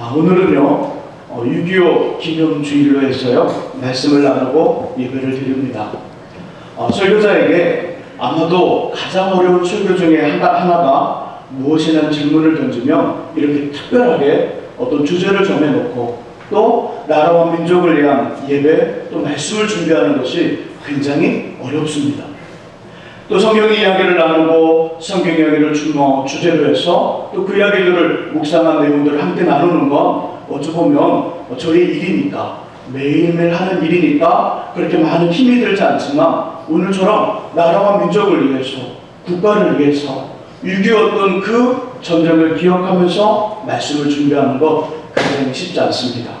아, 오늘은요, 어, 6.25 기념주일로 해서요, 말씀을 나누고 예배를 드립니다. 어, 설교자에게 아마도 가장 어려운 설교 중에 하나, 하나가 무엇이라는 질문을 던지면 이렇게 특별하게 어떤 주제를 정해놓고 또 나라와 민족을 위한 예배 또 말씀을 준비하는 것이 굉장히 어렵습니다. 또 성경 이야기를 나누고 성경 이야기를 주, 뭐, 주제로 해서 또 그 이야기들을 묵상한 내용들을 함께 나누는 건 어찌 보면 저의 일이니까 매일매일 하는 일이니까 그렇게 많은 힘이 들지 않지만 오늘처럼 나라와 민족을 위해서 국가를 위해서 6.25 어떤 그 전쟁을 기억하면서 말씀을 준비하는 것 굉장히 쉽지 않습니다.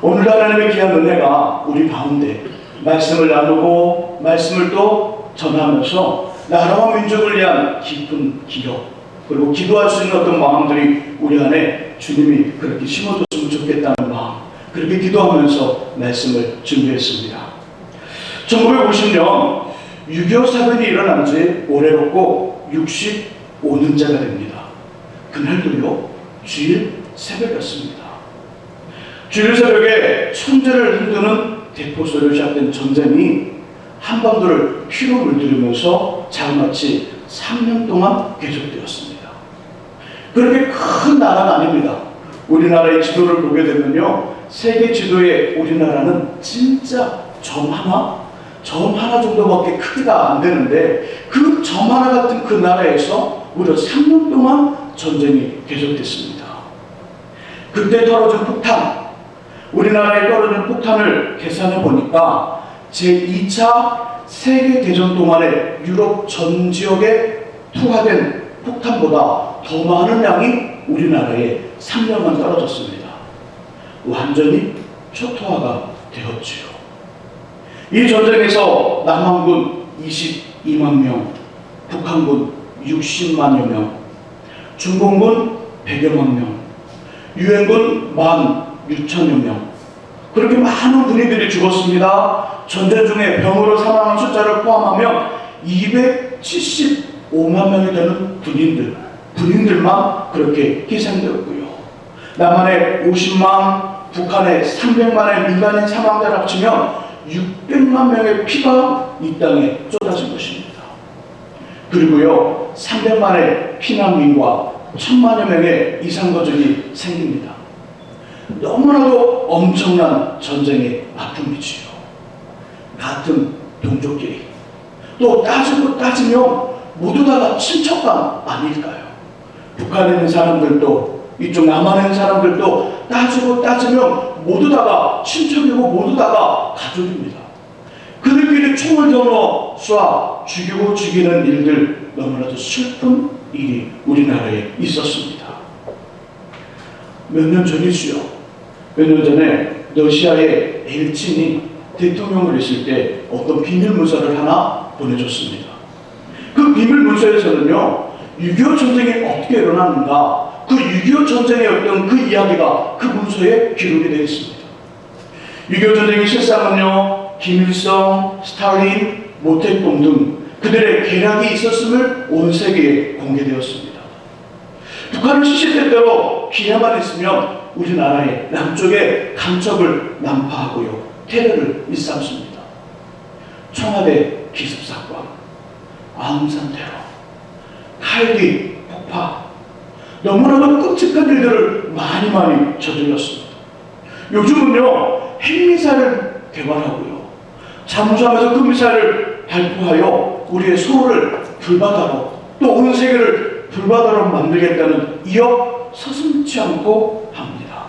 오늘 하나님의 귀한 은혜가 우리 가운데 말씀을 나누고 말씀을 또 전하면서 나라와 민족을 위한 깊은 기억 그리고 기도할 수 있는 어떤 마음들이 우리 안에 주님이 그렇게 심어줬으면 좋겠다는 마음 그렇게 기도하면서 말씀을 준비했습니다. 1950년 6.25 사변이 일어난 지 올해롭고 65년째가 됩니다. 그날도요 주일 새벽이었습니다. 주일 새벽에 천재를 흔드는 대포소리로 시작된 전쟁이 한반도를 피로 물들이면서 장마치 3년 동안 계속되었습니다. 그렇게 큰 나라는 아닙니다. 우리나라의 지도를 보게 되면요. 세계 지도에 우리나라는 진짜 점 하나? 점 하나 정도밖에 크기가 안 되는데 그 점 하나 같은 그 나라에서 무려 3년 동안 전쟁이 계속됐습니다. 그때 떨어진 폭탄, 우리나라에 떨어진 폭탄을 계산해 보니까 제2차 세계대전 동안에 유럽 전 지역에 투하된 폭탄보다 더 많은 양이 우리나라에 3년간 떨어졌습니다. 완전히 초토화가 되었지요. 이 전쟁에서 남한군 22만 명, 북한군 60만여 명, 중공군 100여만 명, 유엔군 1만 6천여 명, 그렇게 많은 군인들이 죽었습니다. 전쟁 중에 병으로 사망한 숫자를 포함하면 275만 명이 되는 군인들, 군인들만 그렇게 희생되었고요. 남한의 50만, 북한의 300만의 민간인 사망자를 합치면 600만 명의 피가 이 땅에 쏟아진 것입니다. 그리고요, 300만의 피난민과 1000만여 명의 이상거적이 생깁니다. 너무나도 엄청난 전쟁의 아픔이지요. 같은 동족끼리. 또 따지고 따지면 모두 다 친척간 아닐까요? 북한에 있는 사람들도 이쪽 남한에 있는 사람들도 따지고 따지면 모두 다가 친척이고 모두 다가 가족입니다. 그들끼리 총을 겨누어 쏴 죽이고 죽이는 일들 너무나도 슬픈 일이 우리나라에 있었습니다. 몇 년 전이지요. 몇 년 전에 러시아의 엘친이 대통령을 했을 때 어떤 비밀 문서를 하나 보내줬습니다. 그 비밀 문서에서는요, 6.25 전쟁이 어떻게 일어났는가, 그 6.25 전쟁의 어떤 그 이야기가 그 문서에 기록이 되어 있습니다. 6.25 전쟁의 실상은요, 김일성, 스탈린, 모택동 등 그들의 계략이 있었음을 온 세계에 공개되었습니다. 북한은 시시때때로 기회만 있으면 우리나라의 남쪽에 간첩을 난파하고요. 테러를 일삼습니다. 청와대 기습사건, 아웅산 테러, 칼기 폭파, 너무나도 끔찍한 일들을 많이 많이 저질렀습니다. 요즘은요, 핵미사를 개발하고요. 잠수함에서 그 미사일을 발포하여 우리의 소를 불바다로 또 온 세계를 불바다로 만들겠다는 이어 서슴지 않고 합니다.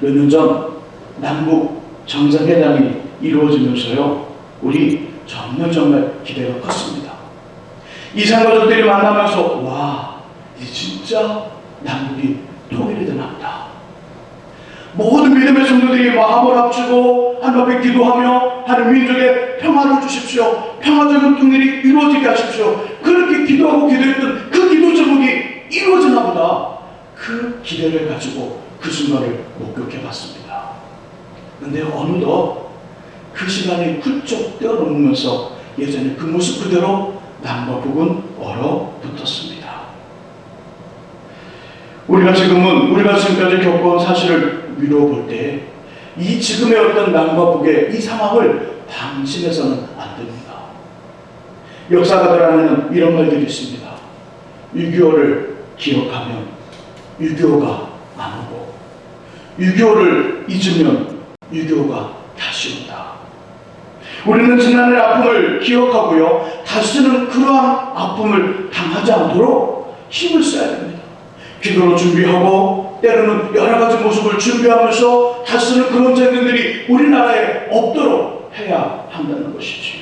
몇 년 전 남북 정상회담이 이루어지면서요, 우리 정말 정말 기대가 컸습니다. 이산 가족들이 만나면서 와, 이 진짜 남북이 통일이 되나보다. 모든 믿음의 성도들이 마음을 합치고 하나님께 기도하며 하나님 민족에 평화를 주십시오. 평화적인 통일이 이루어지게 하십시오. 그렇게 기도하고 기도했던 그 기도 제목이 이루어지나 보다. 그 기대를 가지고 그 순간을 목격해 봤습니다. 근데 어느덧 그 시간이 훌쩍 뛰어넘으면서 예전에 그 모습 그대로 남과 북은 얼어붙었습니다. 우리가 지금은 우리가 지금까지 겪어온 사실을 미뤄볼 때 이 지금의 어떤 남과 북의 이 상황을 방심해서는 안 됩니다. 역사가들 안에는 이런 말들이 있습니다. 6.25를 기억하면 6.25가 안 오고 6.25를 잊으면 6.25가 다시 온다. 우리는 지난해 아픔을 기억하고요. 다시는 그러한 아픔을 당하지 않도록 힘을 써야 됩니다. 기도로 준비하고 때로는 여러 가지 모습을 준비하면서 다시는 그런 장면들이 우리나라에 없도록 해야 한다는 것이지요.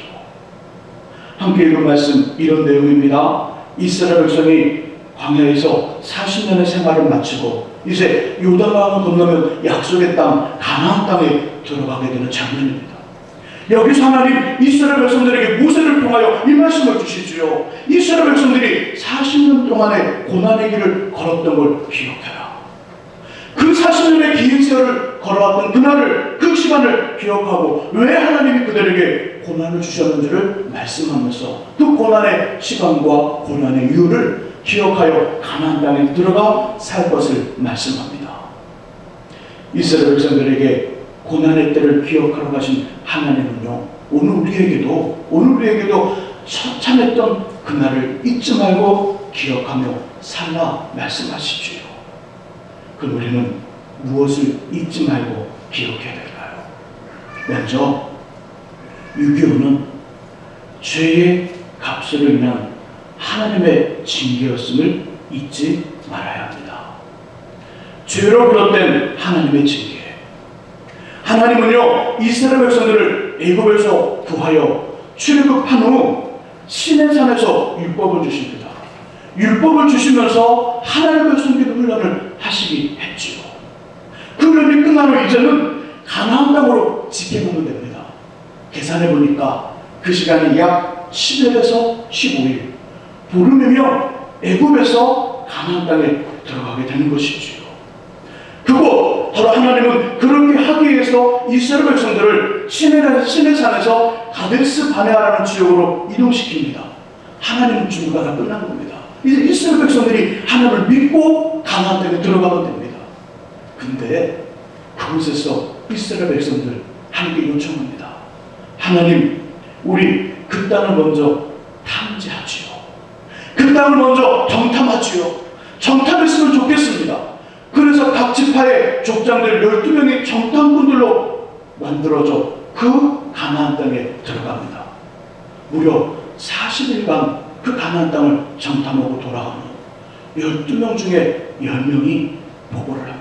함께 읽은 말씀 이런 내용입니다. 이스라엘 백성이 광야에서 40년의 생활을 마치고 이제 요단강을 건너면 약속의 땅 가나안 땅에 들어가게 되는 장면입니다. 여기서 하나님 이스라엘 백성들에게 모세를 통하여 이 말씀을 주시지요. 이스라엘 백성들이 40년 동안의 고난의 길을 걸었던 걸 기억해라. 그 40년의 긴 세월을 걸어왔던 그날을 그 시간을 기억하고 왜 하나님이 그들에게 고난을 주셨는지를 말씀하면서 그 고난의 시간과 고난의 이유를 기억하여 가나안 땅에 들어가 살 것을 말씀합니다. 이스라엘 백성들에게 고난의 때를 기억하러 가신 하나님은요 오늘 우리에게도 오늘 우리에게도 처참했던 그날을 잊지 말고 기억하며 살라 말씀하시지요. 그럼 우리는 무엇을 잊지 말고 기억해야 될까요? 먼저 6.25는 죄의 값으로 인한 하나님의 징계였음을 잊지 말아야 합니다. 죄로 비롯된 하나님의 징계. 하나님은요 이스라엘 백성들을 애굽에서 구하여 출애굽한 후 시내산에서 율법을 주십니다. 율법을 주시면서 하나님의 백성들의 훈련을 하시기 했지요. 그 훈련이 끝난 후 이제는 가나안 땅으로 지켜보면 됩니다. 계산해 보니까 그 시간이 약 10일에서 15일. 보름이며 애굽에서 가나안 땅에 들어가게 되는 것이지요. 그곳 바로 하나님은 그렇게 하기 위해서 이스라엘 백성들을 시내 시내산에서 가데스 바네아라는 지역으로 이동시킵니다. 하나님 준비가 다 끝난 겁니다. 이제 이스라엘 백성들이 하나님을 믿고 가나안 땅에 들어가면 됩니다. 근데 그곳에서 이스라엘 백성들 하나님께 요청합니다. 하나님, 우리 그 땅을 먼저 탐지하지요. 그 땅을 먼저 정탐하지요. 정탐했으면 좋겠습니다. 그래서 각 지파의 족장들 12명의 정탐꾼들로 만들어져 그 가나안 땅에 들어갑니다. 무려 40일간 그 가나안 땅을 정탐하고 돌아온 후 12명 중에 10명이 보고를 합니다.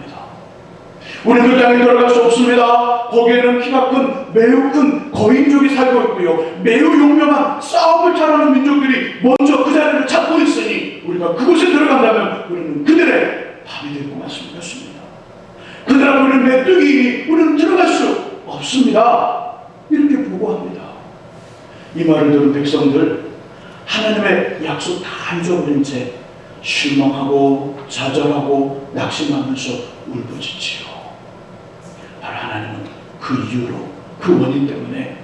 우리는 그 땅에 들어갈 수 없습니다. 거기에는 키가 큰 매우 큰 거인족이 살고 있고요. 매우 용맹한 싸움을 잘하는 민족들이 먼저 그 자리를 잡고 있으니 우리가 그곳에 들어간다면 우리는 그들의 밥이 될 것만 싶습니다. 그들하고 우리는 메뚜기니 우리는 들어갈 수 없습니다. 이렇게 보고합니다. 이 말을 들은 백성들 하나님의 약속 다 잊어버린 채 실망하고 좌절하고 낙심하면서 울부짖지요. 바로 하나님은 그 이유로 그 원인 때문에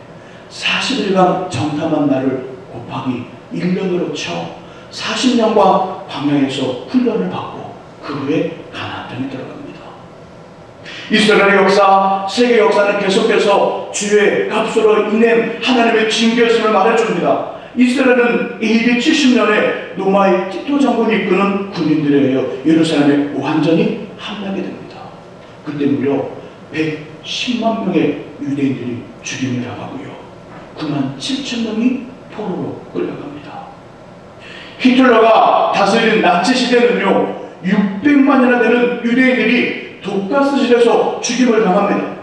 40일간 정탐한 날을 곱하기 1년으로 쳐 40년과 광야에서 훈련을 받고 그 후에 가나안 땅에 들어갑니다. 이스라엘의 역사, 세계 역사는 계속해서 주의 값으로 인해 하나님의 징계였음을 말해줍니다. 이스라엘은 AD 70년에 노마의 티토 장군이 이끄는 군인들에 의해 예루살렘에 완전히 함락이 됩니다. 그때 무려 110만 명의 유대인들이 죽임을 당하고요. 9만 7천 명이 포로로 끌려갑니다. 히틀러가 다스리는 나치 시대는요, 600만이나 되는 유대인들이 독가스실에서 죽임을 당합니다.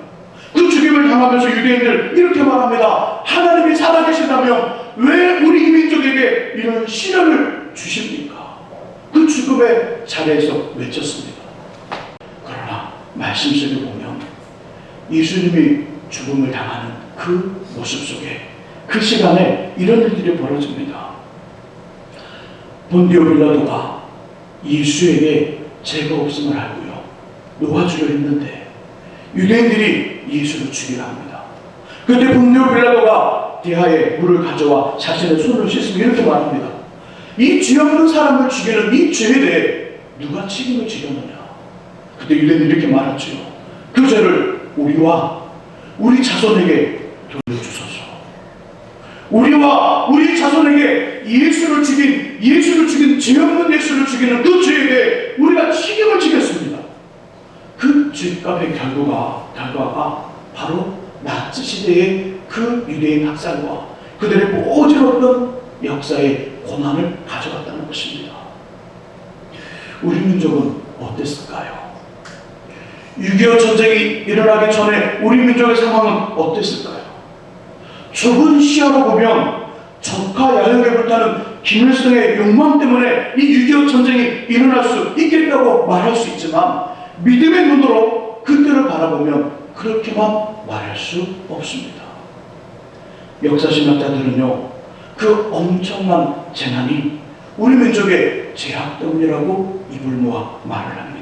그 죽임을 당하면서 유대인들 이렇게 말합니다. 하나님이 살아계신다면 왜 우리 민족에게 이런 시련을 주십니까? 그 죽음의 자리에서 외쳤습니다. 그러나 말씀 속에 보면 예수님이 죽음을 당하는 그 모습 속에 그 시간에 이런 일들이 벌어집니다. 본디오 빌라도가 예수에게 죄가 없음을 알고요. 놓아주려 했는데 유대인들이 예수를 죽이려 합니다. 그때 본디오 빌라도가 대하에 물을 가져와 자신의 손을 씻으며 이렇게 말합니다. 이 죄 없는 사람을 죽이는 이 죄에 대해 누가 책임을 지려느냐? 그때 유대인이 이렇게 말했지요. 그 죄를 우리와 우리 자손에게 돌려주소서. 우리와 우리 자손에게 예수를 죽인 예수를 죽인 죄 없는 예수를 죽이는 그 죄에 우리가 책임을 지겠습니다. 그 죄값의 결과가 결과가 바로 나치 시대의 그 유대인 학살과 그들의 모질없던 역사의 고난을 가져갔다는 것입니다. 우리 민족은 어땠을까요? 6.25 전쟁이 일어나기 전에 우리 민족의 상황은 어땠을까요? 좁은 시야로 보면 적화 야영에 불타는 김일성의 욕망 때문에 이 6.25 전쟁이 일어날 수 있겠다고 말할 수 있지만 믿음의 눈으로 그때를 바라보면 그렇게만 말할 수 없습니다. 역사신학자들은요, 그 엄청난 재난이 우리 민족의 제약 때문이라고 입을 모아 말을 합니다.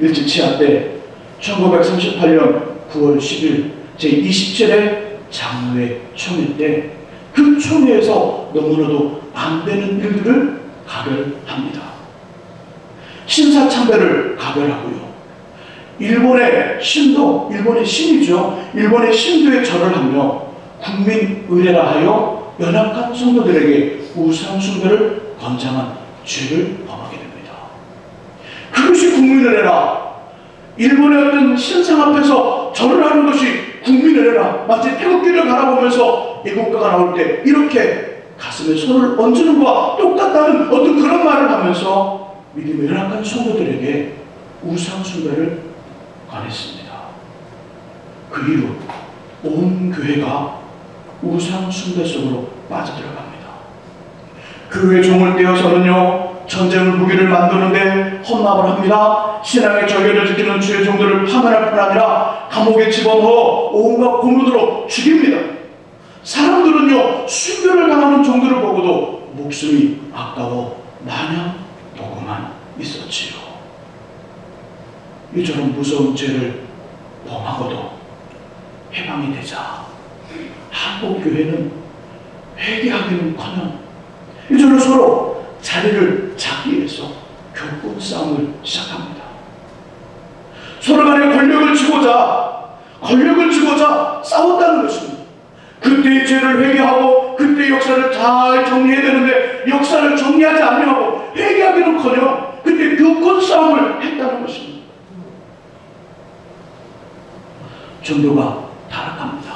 일제 치하 때 1938년 9월 10일 제27회 장로회 총회 때 그 총회에서 너무나도 안 되는 일들을 가별합니다. 신사참배를 가별하고요. 일본의 신도, 일본의 신이죠. 일본의 신도에 절을 하며 국민의례라 하여 연약한 성도들에게 우상숭배를 권장한 죄를. 그것이 국민의례라. 일본의 어떤 신상 앞에서 절을 하는 것이 국민의례라. 마치 태극기를 바라보면서 애국가가 나올 때 이렇게 가슴에 손을 얹는 것과 똑같다는 어떤 그런 말을 하면서 믿음의 연약한 성도들에게 우상숭배를 권했습니다. 그 이후 온 교회가 우상숭배 속으로 빠져들어갑니다. 교회 종을 떼어서는요 전쟁을 무기를 만드는데 헌납을 합니다. 신앙의 절개를 지키는 주의 종들을 파면할 뿐 아니라 감옥에 집어넣어 온갖 고문으로 죽입니다. 사람들은요 순교를 당하는 종들을 보고도 목숨이 아까워 마냥 보고만 있었지요. 이처럼 무서운 죄를 범하고도 해방이 되자 한국 교회는 회개하기는커녕 이절로 서로 자리를 잡기 위해서 교권 싸움을 시작합니다. 서로 간에 권력을 쥐고자 권력을 쥐고자 싸웠다는 것입니다. 그때의 죄를 회개하고 그때의 역사를 잘 정리해야 되는데 역사를 정리하지 않냐고 회개하기는커녕 그때 교권 싸움을 했다는 것입니다. 종교가 타락합니다.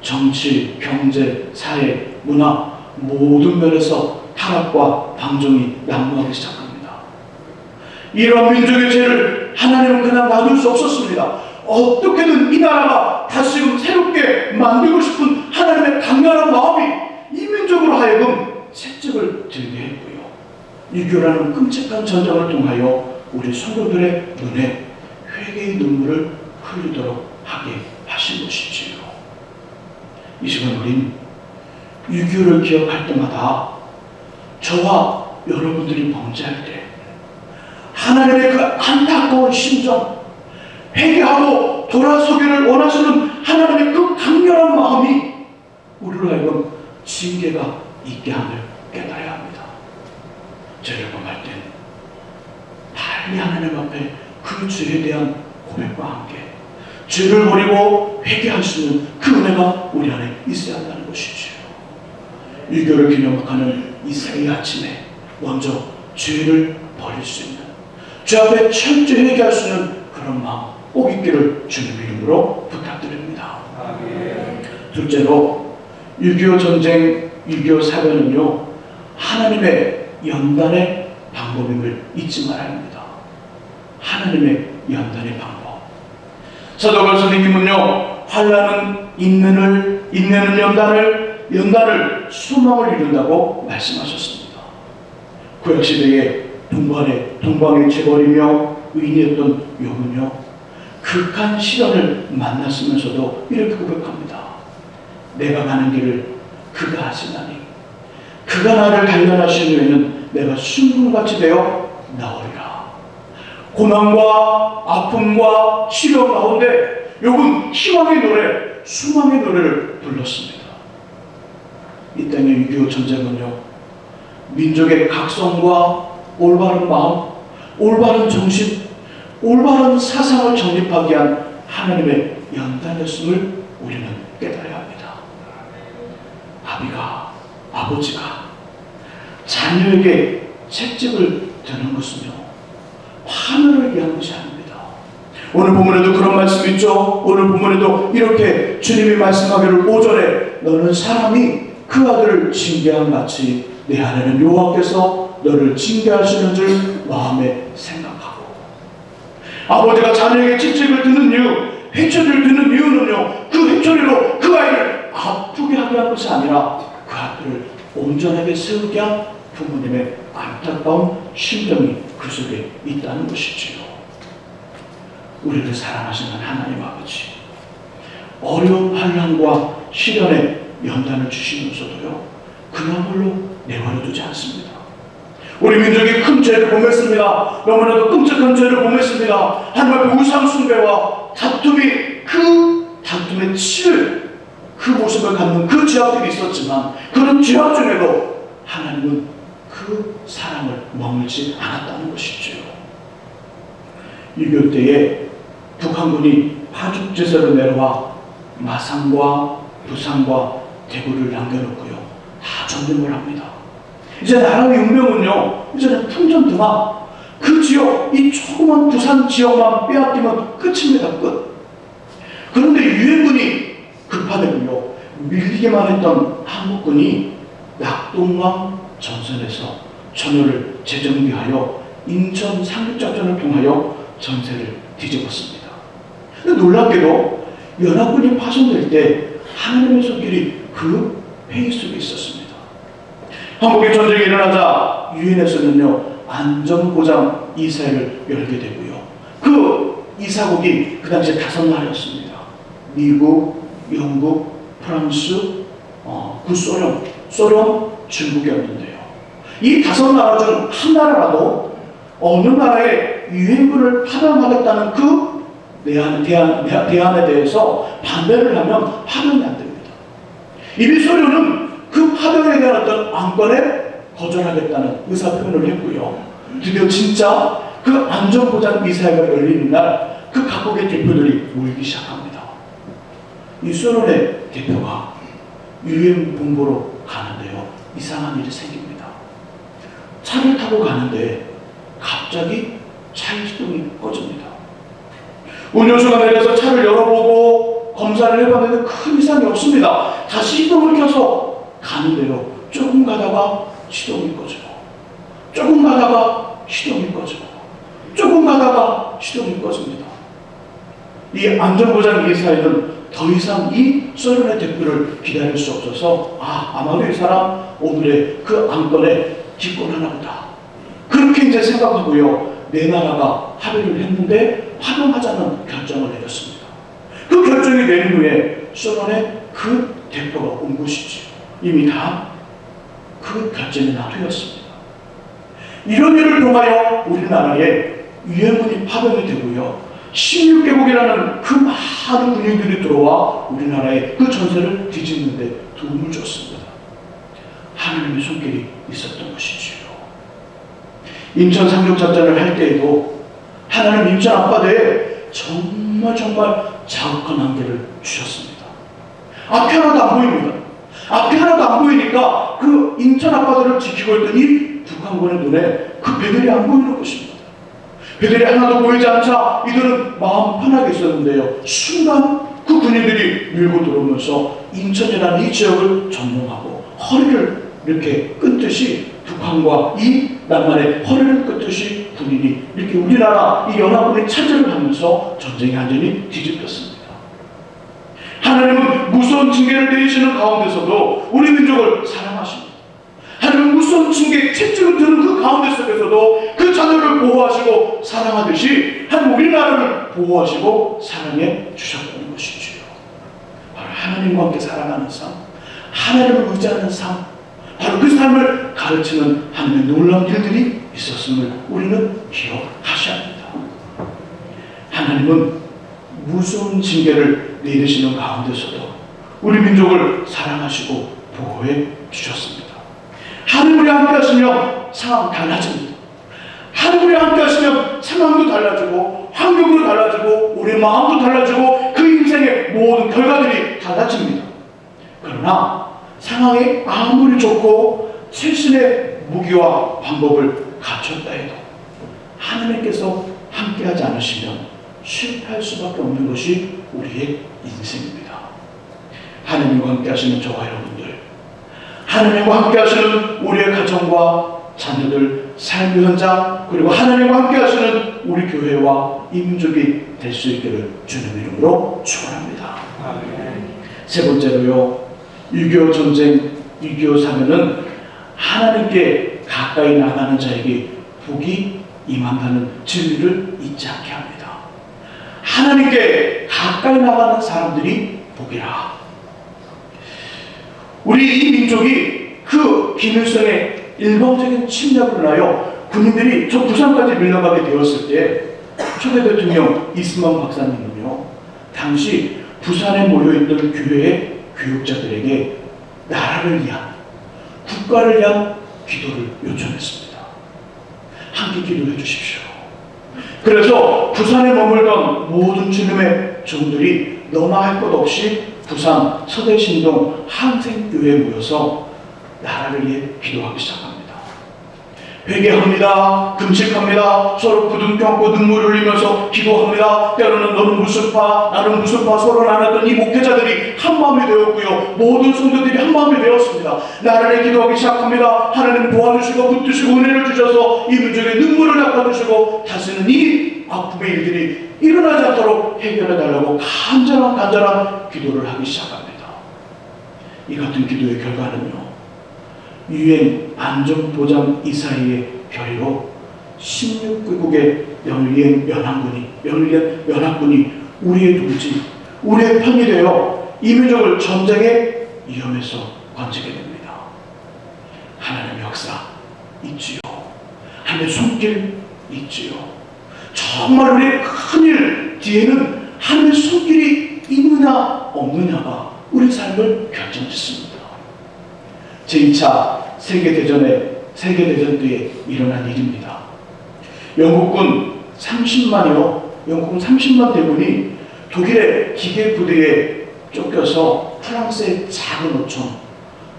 정치, 경제, 사회, 문화 모든 면에서 타락과 방종이 난무하기 시작합니다. 이런 민족의 죄를 하나님은 그냥 놔둘 수 없었습니다. 어떻게든 이 나라가 다시금 새롭게 만들고 싶은 하나님의 강렬한 마음이 이 민족으로 하여금 채찍을 들게 했고요. 유교라는 끔찍한 전쟁을 통하여 우리 성도들의 눈에 회개의 눈물을 흘리도록 하게 하신 것이지요. 이 시간 우린 6.25를 기억할 때마다 저와 여러분들이 범죄할 때 하나님의 그 안타까운 심정 회개하고 돌아서기를 원하시는 하나님의 그 강렬한 마음이 우리로 하여금 징계가 있게 함을 깨달아야 합니다. 죄를 범할 땐 빨리 하나님 앞에 그 죄에 대한 고백과 함께 죄를 버리고 회개할 수 있는 그 은혜가 우리 안에 있어야 한다는 것이지요. 유교를 기념하는 이 새해 아침에 먼저 죄를 버릴 수 있는 죄 앞에 철저히 회개할 수 있는 그런 마음 꼭 있기를 주님 이름으로 부탁드립니다. 둘째로 6.25 전쟁, 6.25 사변은요 하나님의 연단의 방법임을 잊지 말아야 합니다. 하나님의 연단의 방법. 서도걸 선생님은요 환란은 인내를 인내는 연단을 연단을 수망을 이룬다고 말씀하셨습니다. 구약 시대에 동방의 재벌이며 의인이었던 욥은요 극한 시련을 만났으면서도 이렇게 고백합니다. 내가 가는 길을 그가 하시나니 그가 나를 단련하신 후에는 내가 순금같이 되어 나오리라. 고난과 아픔과 시련 가운데 욥은 희망의 노래, 수망의 노래를 불렀습니다. 이 땅의 6.25 전쟁은요 민족의 각성과 올바른 마음, 올바른 정신, 올바른 사상을 정립하기 위한 하나님의 연단이었음을 우리는 깨달아야 합니다. 아비가, 아버지가 자녀에게 채찍을 드는 것은요, 화면을 위한 것이 아닙니다. 오늘 본문에도 그런 말씀 있죠. 오늘 본문에도 이렇게 주님이 말씀하기를 오전에 너는 사람이 그 아들을 징계한 같이 내 안에는 여호와께서 너를 징계하시는 줄 마음에 생각하고 아버지가 자녀에게 채찍을 드는 이유, 회초리를 드는 이유는요. 그 회초리로 그 아이를 아프게 하게 한 것이 아니라 그 아들을 온전하게 세우게 한 부모님의 안타까운 심정이 그 속에 있다는 것이지요. 우리를 사랑하시는 하나님 아버지 어려운 환란과 시련에 연단을 주시면서도요 그야말로 내버려 두지 않습니다. 우리 민족이 큰 죄를 범했습니다. 너무나도 끔찍한 죄를 범했습니다. 하나님 앞에 우상 숭배와 다툼이 그 다툼의 치를 그 모습을 갖는 그 죄악들이 있었지만 그런 죄악 중에도 하나님은 그 사랑을 머물지 않았다는 것이죠. 6.25 때에 북한군이 파죽제설을 내려와 마산과 부산과 대구를 남겨놓고요. 다 점령을 합니다. 이제 나라의 운명은요. 이제는 풍전등화. 그 지역, 이 조그만 부산 지역만 빼앗기면 끝입니다. 끝. 그런데 유엔군이 급하되고요. 밀리기만 했던 한국군이 낙동강 전선에서 전열을 재정비하여 인천 상륙작전을 통하여 전세를 뒤집었습니다. 놀랍게도 연합군이 파손될 때 하나님의 손길이 그 회의 속에 있었습니다. 한국의 전쟁이 일어나자 유엔에서는요 안전보장 이사회를 열게 되고요. 그 이사국이 그 당시에 다섯 나라였습니다. 미국, 영국, 프랑스, 어, 구소련, 소련, 중국이었는데요. 이 다섯 나라 중 한 나라라도 어느 나라에 유엔군을 파병하겠다는 그 대안, 대안, 대안에 대해서 반대를 하면 파병이 안 됩니다. 이미 소련은 그 파병에 대한 어떤 안건에 거절하겠다는 의사 표현을 했고요. 드디어 진짜 그 안전보장 이사회가 열리는 날 그 각국의 대표들이 모이기 시작합니다. 이 소련의 대표가 유엔 본부로 가는데요. 이상한 일이 생깁니다. 차를 타고 가는데 갑자기 차의 시동이 꺼집니다. 운전수가 내려서 차를 열어보고 검사를 해봤는데 큰 이상이 없습니다. 다시 시동을 켜서 가는데요. 조금 가다가 시동이 꺼지고, 조금 가다가 시동이 꺼지고, 조금 가다가 시동이 꺼집니다. 이 안전보장 이사회는 더 이상 이 소련의 대표를 기다릴 수 없어서 아 아마도 이 사람 오늘의 그 안건에 기권하나 보다. 그렇게 이제 생각하고요. 네 나라가 합의를 했는데 파병하자는 결정을 내렸습니다. 그 결정이 내린 후에 소련의 그 대표가 온 것이지. 이미 다 그 결정이 나되었습니다. 이런 일을 통하여 우리나라에 유엔군이 파병이 되고요. 16개국이라는 그 많은 군인들이 들어와 우리나라의 그 전세를 뒤집는데 도움을 줬습니다. 하나님의 손길이 있었던 것이지요. 인천 상륙작전을 할 때에도 하나님 인천 앞바다에 정말 정말 자욱한 안개를 주셨습니다. 앞이 하나도 안 보입니다. 앞이 하나도 안 보이니까 그 인천 앞바다를 지키고 있던 이 북한군의 눈에 그 배들이 안 보이는 것입니다. 배들이 하나도 보이지 않자 이들은 마음 편하게 있었는데요. 순간 그 군인들이 밀고 들어오면서 인천이라는 이 지역을 점령하고 허리를 이렇게 끊듯이 북한과 이 남한의 허리를 끊듯이 군인이 이렇게 우리나라 이 연합군의 차지를 하면서 전쟁이 완전히 뒤집혔습니다. 하나님은 무서운 징계를 내리시는 가운데서도 우리 민족을 사랑하십니다. 하나님은 무서운 징계, 채찍을 드는 그 가운데 속에서도 그 자녀를 보호하시고 사랑하듯이 하나님 우리나라를 보호하시고 사랑해 주셨다는 것이지요. 바로 하나님과 함께 살아가는 삶, 하나님을 의지하는 삶, 바로 그 삶을 가르치는 하나님의 놀라운 일들이 있었음을 우리는 기억하셔야 합니다. 하나님은 무서운 징계를 내리시는 가운데서도 우리 민족을 사랑하시고 보호해 주셨습니다. 하늘 우리 함께 하시며 상황 달라집니다. 하나님이 함께 하시면 상황도 달라지고 환경도 달라지고 우리 마음도 달라지고 그 인생의 모든 결과들이 달라집니다. 그러나 상황이 아무리 좋고 최신의 무기와 방법을 갖췄다 해도 하나님께서 함께하지 않으시면 실패할 수밖에 없는 것이 우리의 인생입니다. 하나님과 함께 하시는 저와 여러분들, 하나님과 함께 하시는 우리의 가정과 자녀들, 삶의 현장, 그리고 하나님과 함께 하시는 우리 교회와 이 민족이 될 수 있기를 주님의 이름으로 축원합니다. 세 번째로요, 6.25 전쟁, 6.25 사면은 하나님께 가까이 나가는 자에게 복이 임한다는 진리를 잊지 않게 합니다. 하나님께 가까이 나가는 사람들이 복이라. 우리 이 민족이 그 김일성의 일방적인 침략을 인하여 군인들이 저 부산까지 밀려가게 되었을 때 초대 대통령 이스만 박사님은요 당시 부산에 모여있던 교회의 교육자들에게 나라를 위한 국가를 위한 기도를 요청했습니다. 함께 기도해 주십시오. 그래서 부산에 머물던 모든 주님의 종들이 너나 할 것 없이 부산 서대신동 항생교회에 모여서 나라를 위해 기도하기 시작합니다. 회개합니다. 금식합니다. 서로 부둥켜 안고 눈물 흘리면서 기도합니다. 때로는 너는 무슨 파, 나는 무슨 파 서로 나눴던 이 목회자들이 한 마음이 되었고요. 모든 성도들이 한 마음이 되었습니다. 나라를 기도하기 시작합니다. 하나님 도와주시고 붙드시고 은혜를 주셔서 이 민족의 눈물을 닦아주시고 다시는 이 아픔의 일들이 일어나지 않도록 해결해 달라고 간절한 간절한 기도를 하기 시작합니다. 이 같은 기도의 결과는요. 유엔 안전보장 이사회의 결의로 16개국의 명예연 연합군이 명예연 연합군이 우리의 동지, 우리의 편이 되어 이 민족을 전쟁의 위험에서 건지게 됩니다. 하나님의 역사 있지요. 하나님의 손길 있지요. 정말 우리의 큰일 뒤에는 하나님의 손길이 있느냐 없느냐가 우리 삶을 결정짓습니다. 제2차 세계대전에 세계대전 때에 일어난 일입니다. 영국군 30만여 영국군 30만 대군이 독일의 기계 부대에 쫓겨서 프랑스의 작은 어촌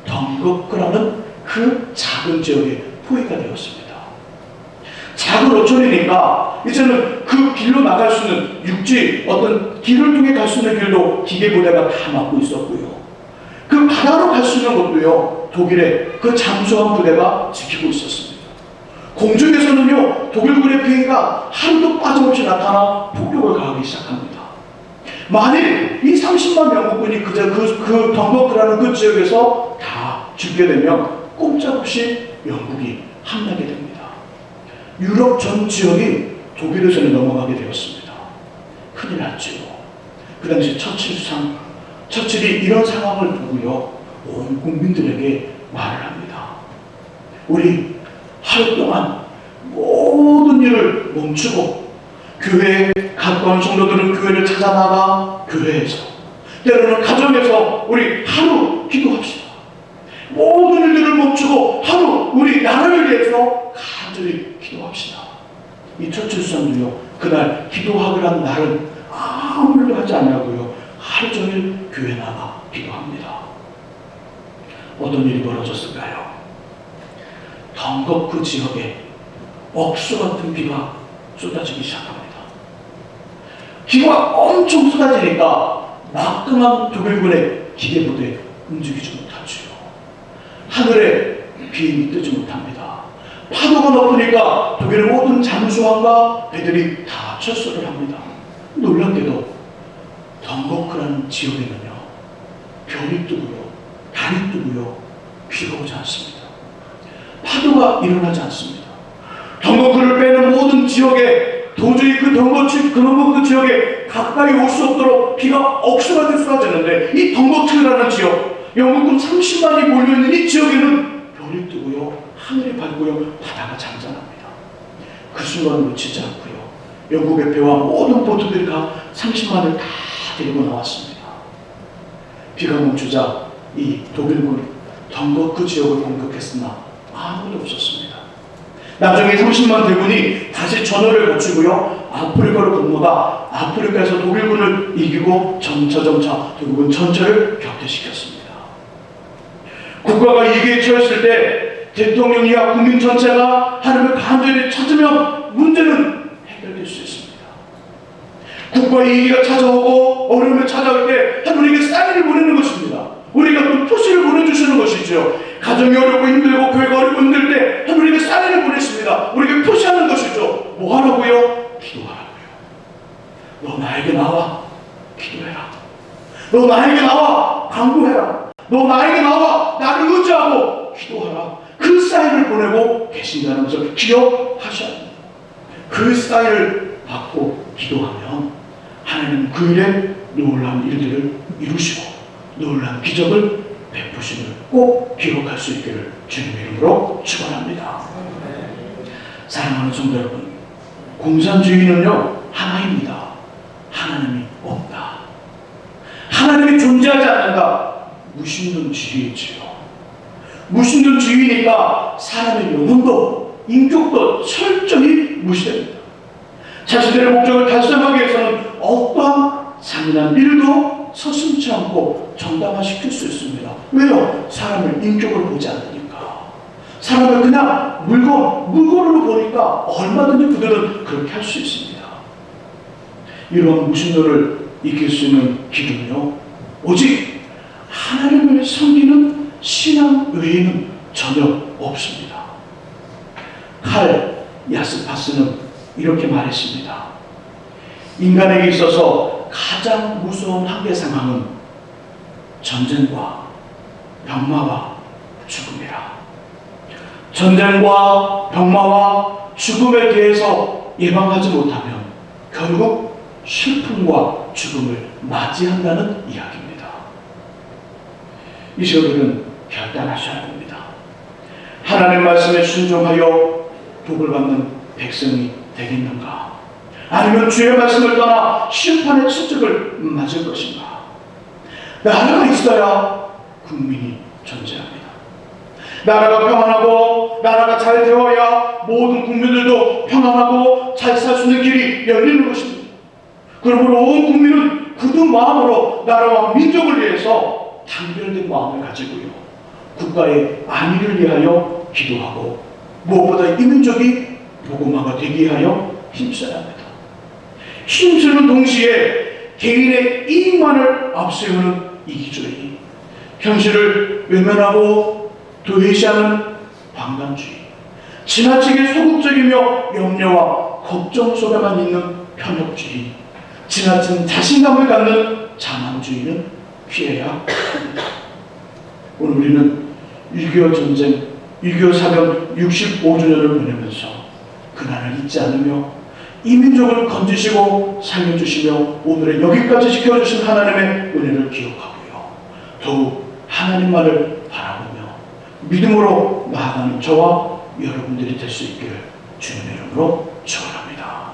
덩거크라는 그 작은 지역에 포위가 되었습니다. 작은 어촌이니까 이제는 그 길로 나갈 수 있는 육지 어떤 길을 통해 갈 수 있는 길도 기계 부대가 다 막고 있었고요. 그 바다로 갈 수 있는 것도요 독일의 그 잠수함 부대가 지키고 있었습니다. 공중에서는요 독일군의 비행기가 하루도 빠짐없이 나타나 폭격을 가하기 시작합니다. 만일 이 30만 영국군이 그저 그, 그 덩버크라는 그 지역에서 다 죽게 되면 꼼짝없이 영국이 함나게 됩니다. 유럽 전 지역이 독일의 손에 넘어가게 되었습니다. 큰일 났죠. 그 당시 처칠 수상, 처칠이 이런 상황을 보고요, 온 국민들에게 말을 합니다. 우리 하루 동안 모든 일을 멈추고 교회에 가까운 성도들은 교회를 찾아 나가 교회에서 때로는 가정에서 우리 하루 기도합시다. 모든 일들을 멈추고 하루 우리 나라를 위해서 간절히 기도합시다. 이 철출산도요 그날 기도하기란 날은 아무 일도 하지 않냐고요 하루 종일 교회 나가 기도합니다. 어떤 일이 벌어졌을까요? 덩겁 그 지역에 억수 같은 비가 쏟아지기 시작합니다. 비가 엄청 쏟아지니까 막강한 독일군의 기계부대 움직이지 못하지요. 하늘에 비행이 뜨지 못합니다. 파도가 높으니까 독일의 모든 잠수함과 배들이 다 철수를 합니다. 놀랍게도 덩거크라는 지역에는요, 별이 뜨고요, 달이 뜨고요, 비가 오지 않습니다. 파도가 일어나지 않습니다. 덩거크를 빼는 모든 지역에 도저히 그 덩거치, 그 덩거크 지역에 가까이 올 수 없도록 비가 억수같이 쏟아지는데 이 덩거크라는 지역, 영국군 30만이 몰려있는 이 지역에는 별이 뜨고요, 하늘이 밝고요, 바다가 잔잔합니다. 그 순간을 놓치지 않고요. 영국의 배와 모든 보트들이 가 30만을 다 데리고 나왔습니다. 비가 멈추자 이 독일군 덩거크 지역을 공격했으나 아무도 없었습니다. 나중에 30만 대군이 다시 전열을 갖추고요. 아프리카로 건너가 아프리카에서 독일군을 이기고 점차점차 독일군 전체를 격퇴시켰습니다. 국가가 위기에 처했을 때 대통령이야 국민 전체가 하나님을 간절히 찾으면 문제는 해결될 수 있습니다. 국가의 위기가 찾아오고 어려움이 찾아올 때 하나님에게 사인을 보내는 것입니다. 우리가 또 표시를 보내주시는 것이죠. 가정이 어렵고 힘들고 교회가 어렵고 힘들 때 하나님에게 사인을 보냈습니다. 우리에게 표시하는 것이죠. 뭐 하라고요? 기도하라고요. 너 나에게 나와 기도해라. 너 나에게 나와 강구해라. 너 나에게 나와 나를 의지하고 기도하라. 그 사인을 보내고 계신다는 것을 기억하셔야 합니다. 그 사인을 받고 기도하면 하나님은 그 일에 놀라운 일들을 이루시고 놀라운 기적을 베푸심을 꼭 기록할 수 있기를 주님의 이름으로 축원합니다. 사랑하는 성도 여러분, 공산주의는요 하나입니다. 하나님이 없다. 하나님이 존재하지 않는다. 무신론주의지요. 무신론주의니까 사람의 영혼도 인격도 철저히 무시됩니다. 자신들의 목적을 달성하기 위해서는 어떠한 잔인한 일도 서슴지 않고 정당화시킬 수 있습니다. 왜요? 사람을 인격으로 보지 않으니까. 사람을 그냥 물건, 물건으로 보니까 얼마든지 그들은 그렇게 할 수 있습니다. 이러한 무신론을 이길 수 있는 길은요, 오직 하나님을 섬기는 신앙 외에는 전혀 없습니다. 칼 야스파스는 이렇게 말했습니다. 인간에게 있어서 가장 무서운 한계 상황은 전쟁과 병마와 죽음이라. 전쟁과 병마와 죽음에 대해서 예방하지 못하면 결국 슬픔과 죽음을 맞이한다는 이야기입니다. 이 시간에는 결단하셔야 합니다. 하나님 말씀에 순종하여 복을 받는 백성이 되겠는가? 아니면 주의 말씀을 떠나 심판의 채찍을 맞을 것인가? 나라가 있어야 국민이 존재합니다. 나라가 평안하고 나라가 잘 되어야 모든 국민들도 평안하고 잘 살 수 있는 길이 열리는 것입니다. 그러므로 온 국민은 굳은 마음으로 나라와 민족을 위해서 단결된 마음을 가지고요. 국가의 안위를 위하여 기도하고 무엇보다 이 민족이 복음화가 되기 위하여 힘써야 합니다. 힘쓰는 동시에 개인의 이익만을 앞세우는 이기주의, 현실을 외면하고 도외시하는 방관주의, 지나치게 소극적이며 염려와 걱정 속에만 있는 편협주의, 지나친 자신감을 갖는 자만주의는 피해야 합니다. 오늘 우리는 6.25 전쟁, 6.25 사변 65주년을 보내면서 그날을 잊지 않으며 이 민족을 건지시고 살려주시며 오늘의 여기까지 지켜주신 하나님의 은혜를 기억하고요. 더욱 하나님만을 바라보며 믿음으로 나아가는 저와 여러분들이 될 수 있기를 주님의 이름으로 축원합니다.